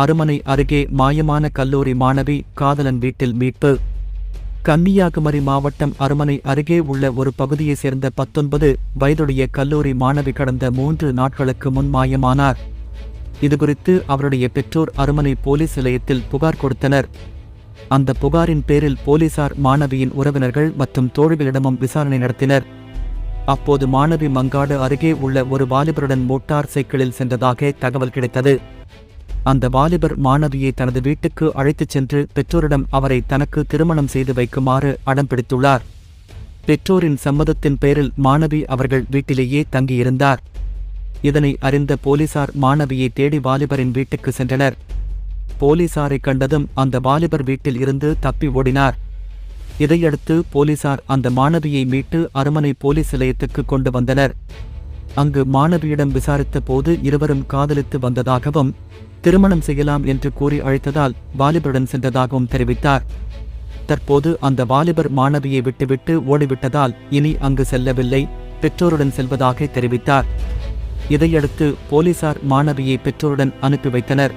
அருமனை அருகே மாயமான கல்லூரி மாணவி காதலன் வீட்டில் மீட்பு. கன்னியாகுமரி மாவட்டம் அருமனை அருகே உள்ள ஒரு பகுதியைச் சேர்ந்த பத்தொன்பது வயதுடைய கல்லூரி மாணவி கடந்த மூன்று நாட்களுக்கு முன் மாயமானார். இதுகுறித்து அவருடைய பெற்றோர் அருமனை போலீஸ் நிலையத்தில் புகார் கொடுத்தனர். அந்த புகாரின் பேரில் போலீசார் மாணவியின் உறவினர்கள் மற்றும் தோழிகளிடமும் விசாரணை நடத்தினர். அப்போது மாணவி மங்காடு அருகே உள்ள ஒரு வாலிபருடன் மோட்டார் சைக்கிளில் சென்றதாக தகவல் கிடைத்தது. அந்த வாலிபர் மாணவியை தனது வீட்டுக்கு அழைத்துச் சென்று பெற்றோரிடம் அவரை தனக்கு திருமணம் செய்து வைக்குமாறு அடம் பிடித்துள்ளார். பெற்றோரின் சம்மதத்தின் பேரில் மாணவி அவர்கள் வீட்டிலேயே தங்கியிருந்தார். இதனை அறிந்த போலீசார் மாணவியை தேடி வாலிபரின் வீட்டுக்கு சென்றனர். போலீசாரை கண்டதும் அந்த வாலிபர் வீட்டில் இருந்து தப்பி ஓடினார். இதையடுத்து போலீசார் அந்த மாணவியை மீட்டு அரமனை போலீஸ் நிலையத்துக்கு கொண்டு வந்தனர். அங்கு மாணவியிடம் விசாரித்த போது இருவரும் காதலித்து வந்ததாகவும் திருமணம் செய்யலாம் என்று கூறி அழைத்ததால் வாலிபருடன் சென்றதாகவும் தெரிவித்தார். தற்போது அந்த வாலிபர் மாணவியை விட்டுவிட்டு ஓடிவிட்டதால் இனி அங்கு செல்லவில்லை பெற்றோருடன் செல்வதாக தெரிவித்தார். இதையடுத்து போலீசார் மாணவியை பெற்றோருடன் அனுப்பி வைத்தனர்.